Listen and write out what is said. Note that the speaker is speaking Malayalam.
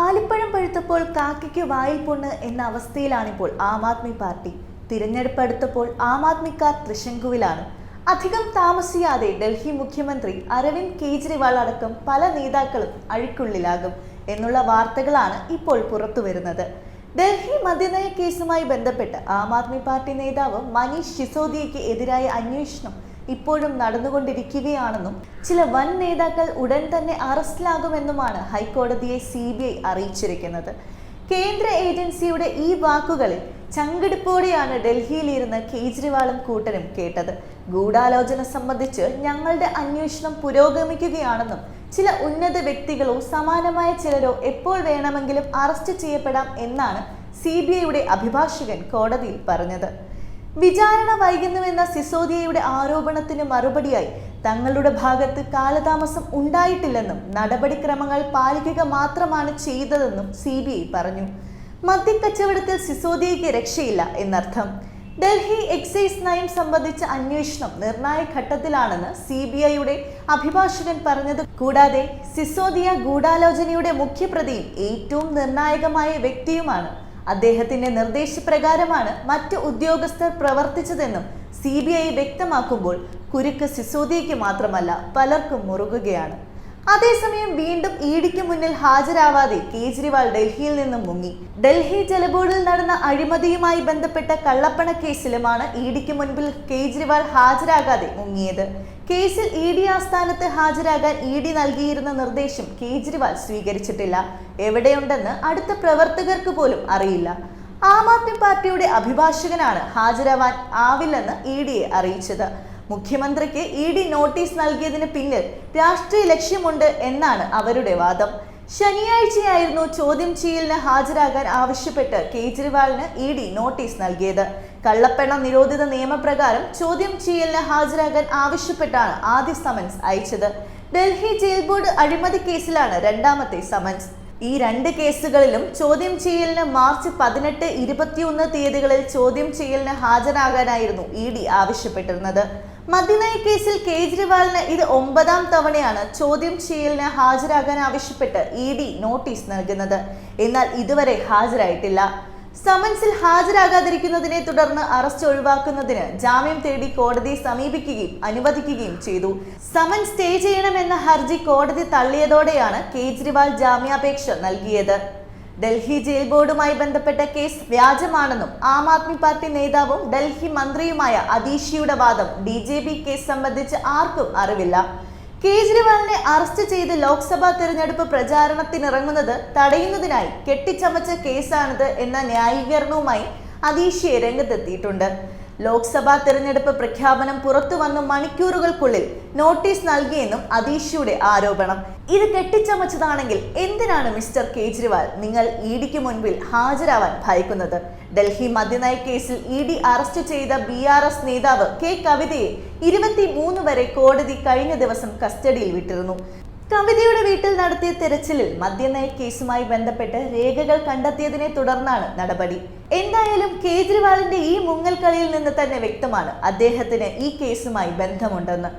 ആലിപ്പഴം പഴുത്തപ്പോൾ കാക്കയ്ക്ക് വായിൽ പൊണ്ണ് എന്ന അവസ്ഥയിലാണിപ്പോൾ ആം ആദ്മി പാർട്ടി. തിരഞ്ഞെടുപ്പ് അടുത്തപ്പോൾ ആം ആദ്മിക്കാർ തൃശങ്കുവിലാണ്. അധികം താമസിയാതെ ഡൽഹി മുഖ്യമന്ത്രി അരവിന്ദ് കെജ്രിവാൾ അടക്കം പല നേതാക്കളും അഴിക്കുള്ളിലാകും എന്നുള്ള വാർത്തകളാണ് ഇപ്പോൾ പുറത്തു വരുന്നത് ഡൽഹി മദ്യനയ കേസുമായി ബന്ധപ്പെട്ട് ആം ആദ്മി പാർട്ടി നേതാവ് മനീഷ് സിസോദിയയ്ക്ക് എതിരായ അന്വേഷണം ഇപ്പോഴും നടന്നുകൊണ്ടിരിക്കുകയാണെന്നും ചില വൻ നേതാക്കൾ ഉടൻ തന്നെ അറസ്റ്റിലാകുമെന്നുമാണ് ഹൈക്കോടതിയെ സി അറിയിച്ചിരിക്കുന്നത്. കേന്ദ്ര ഏജൻസിയുടെ ഈ വാക്കുകളിൽ ചങ്കെടുപ്പോടെയാണ് ഡൽഹിയിലിരുന്ന് കേജ്രിവാളും കൂട്ടരും കേട്ടത്. ഗൂഢാലോചന സംബന്ധിച്ച് ഞങ്ങളുടെ അന്വേഷണം പുരോഗമിക്കുകയാണെന്നും ചില ഉന്നത വ്യക്തികളോ സമാനമായ ചിലരോ എപ്പോൾ വേണമെങ്കിലും അറസ്റ്റ് ചെയ്യപ്പെടാം എന്നാണ് സി അഭിഭാഷകൻ കോടതിയിൽ പറഞ്ഞത്. വിചാരണ വൈകുന്നുവെന്ന സിസോദിയയുടെ ആരോപണത്തിന് മറുപടിയായി തങ്ങളുടെ ഭാഗത്ത് കാലതാമസം ഉണ്ടായിട്ടില്ലെന്നും നടപടിക്രമങ്ങൾ പാലിക്കുക മാത്രമാണ് ചെയ്തതെന്നും സി പറഞ്ഞു. മദ്യക്കച്ചവടത്തിൽ സിസോദിയയ്ക്ക് രക്ഷയില്ല എന്നർത്ഥം. ഡൽഹി എക്സൈസ് നയം സംബന്ധിച്ച അന്വേഷണം നിർണായക ഘട്ടത്തിലാണെന്ന് സി ബി ഐയുടെ അഭിഭാഷകൻ പറഞ്ഞത്. കൂടാതെ സിസോദിയ ഗൂഢാലോചനയുടെ മുഖ്യപ്രതിയും ഏറ്റവും നിർണായകമായ വ്യക്തിയുമാണ്. അദ്ദേഹത്തിന്റെ നിർദ്ദേശപ്രകാരമാണ് മറ്റ് ഉദ്യോഗസ്ഥർ പ്രവർത്തിച്ചതെന്നും സി വ്യക്തമാക്കുമ്പോൾ കുരുക്ക് സിസോദിയയ്ക്ക് മാത്രമല്ല പലർക്കും മുറുകുകയാണ്. അതേസമയം വീണ്ടും ഇഡിക്ക് മുന്നിൽ ഹാജരാവാതെ കേജ്രിവാൾ ഡൽഹിയിൽ നിന്നും മുങ്ങി. ഡൽഹി ജലബോർഡിൽ നടന്ന അഴിമതിയുമായി ബന്ധപ്പെട്ട കള്ളപ്പണ കേസിലുമാണ് ഇഡിക്ക് മുൻപിൽ കേജ്രിവാൾ ഹാജരാകാതെ മുങ്ങിയത്. കേസിൽ ഇ ഡി ആസ്ഥാനത്ത് ഹാജരാകാൻ ഇ ഡി നൽകിയിരുന്ന നിർദ്ദേശം കേജ്രിവാൾ സ്വീകരിച്ചിട്ടില്ല. എവിടെയുണ്ടെന്ന് അടുത്ത പ്രവർത്തകർക്ക് പോലും അറിയില്ല. ആം ആദ്മി പാർട്ടിയുടെ അഭിഭാഷകനാണ് ഹാജരാവാൻ ആവില്ലെന്ന് ഇ ഡിയെ അറിയിച്ചത്. മുഖ്യമന്ത്രിക്ക് ഇ ഡി നോട്ടീസ് നൽകിയതിന് പിന്നിൽ രാഷ്ട്രീയ ലക്ഷ്യമുണ്ട് എന്നാണ് അവരുടെ വാദം. ശനിയാഴ്ചയായിരുന്നു ചോദ്യം ചെയ്യലിന് ഹാജരാകാൻ ആവശ്യപ്പെട്ട് കേജ്രിവാളിന് ഇ ഡി നോട്ടീസ് നൽകിയത്. കള്ളപ്പണ നിരോധിത നിയമപ്രകാരം ചോദ്യം ചെയ്യലിന് ഹാജരാകാൻ ആവശ്യപ്പെട്ടാണ് ആദ്യ സമൻസ് അയച്ചത്. ഡൽഹി ജയിൽ ബോർഡ് അഴിമതി കേസിലാണ് രണ്ടാമത്തെ സമൻസ്. ഈ രണ്ട് കേസുകളിലും ചോദ്യം ചെയ്യലിന് മാർച്ച് പതിനെട്ട് ഇരുപത്തിയൊന്ന് തീയതികളിൽ ചോദ്യം ചെയ്യലിന് ഹാജരാകാനായിരുന്നു ഇ ഡി ആവശ്യപ്പെട്ടിരുന്നത്. മദ്യനയ കേസിൽ കേജ്രിവാളിന് ഇത് ഒമ്പതാം തവണയാണ് ചോദ്യം ചെയ്യലിന് ഹാജരാകാൻ ആവശ്യപ്പെട്ട് ഇ ഡി നോട്ടീസ് നൽകുന്നത്. എന്നാൽ ഇതുവരെ ഹാജരായിട്ടില്ല. സമൻസിൽ ഹാജരാകാതിരിക്കുന്നതിനെ തുടർന്ന് അറസ്റ്റ് ഒഴിവാക്കുന്നതിന് ജാമ്യം തേടി കോടതിയെ സമീപിക്കുകയും അനുവദിക്കുകയും ചെയ്തു. സമൻ സ്റ്റേ ചെയ്യണമെന്ന ഹർജി കോടതി തള്ളിയതോടെയാണ് കേജ്രിവാൾ ജാമ്യാപേക്ഷ നൽകിയത്. ഡൽഹി ജയിൽ ബോർഡുമായി ബന്ധപ്പെട്ട കേസ് വ്യാജമാണെന്നും ആം ആദ്മി പാർട്ടി നേതാവും ഡൽഹി മന്ത്രിയുമായ അതീഷിയുടെ വാദം ബി ജെ പി കേസ് സംബന്ധിച്ച് ആർക്കും അറിവില്ല. കേജ്രിവാളിനെ അറസ്റ്റ് ചെയ്ത് ലോക്സഭാ തെരഞ്ഞെടുപ്പ് പ്രചാരണത്തിനിറങ്ങുന്നത് തടയുന്നതിനായി കെട്ടിച്ചമച്ച കേസാണിത് എന്ന ന്യായീകരണവുമായി അതീഷിയെ രംഗത്തെത്തിയിട്ടുണ്ട്. ലോക്സഭാ തെരഞ്ഞെടുപ്പ് പ്രഖ്യാപനം പുറത്തു വന്ന മണിക്കൂറുകൾക്കുള്ളിൽ നോട്ടീസ് നൽകിയെന്നും അതീഷിയുടെ ആരോപണം. ഇത് കെട്ടിച്ചമച്ചതാണെങ്കിൽ എന്തിനാണ് മിസ്റ്റർ കേജ്രിവാൾ നിങ്ങൾ ഇ ഡിക്ക് മുൻപിൽ ഹാജരാവാൻ ഭയക്കുന്നത്? ഡൽഹി മദ്യനയ കേസിൽ ഇ ഡി അറസ്റ്റ് ചെയ്ത ബി ആർ എസ് നേതാവ് കെ കവിതയെ ഇരുപത്തി മൂന്ന് വരെ കോടതി കഴിഞ്ഞ ദിവസം കസ്റ്റഡിയിൽ വിട്ടിരുന്നു. കവിതയുടെ വീട്ടിൽ നടത്തിയ തെരച്ചിലിൽ മദ്യനയ കേസുമായി ബന്ധപ്പെട്ട് രേഖകൾ കണ്ടെത്തിയതിനെ തുടർന്നാണ് നടപടി. എന്തായാലും കേജ്രിവാളിന്റെ ഈ മുങ്ങൽ കളിയിൽ നിന്ന് തന്നെ വ്യക്തമാണ് അദ്ദേഹത്തിന് ഈ കേസുമായി ബന്ധമുണ്ടെന്ന്.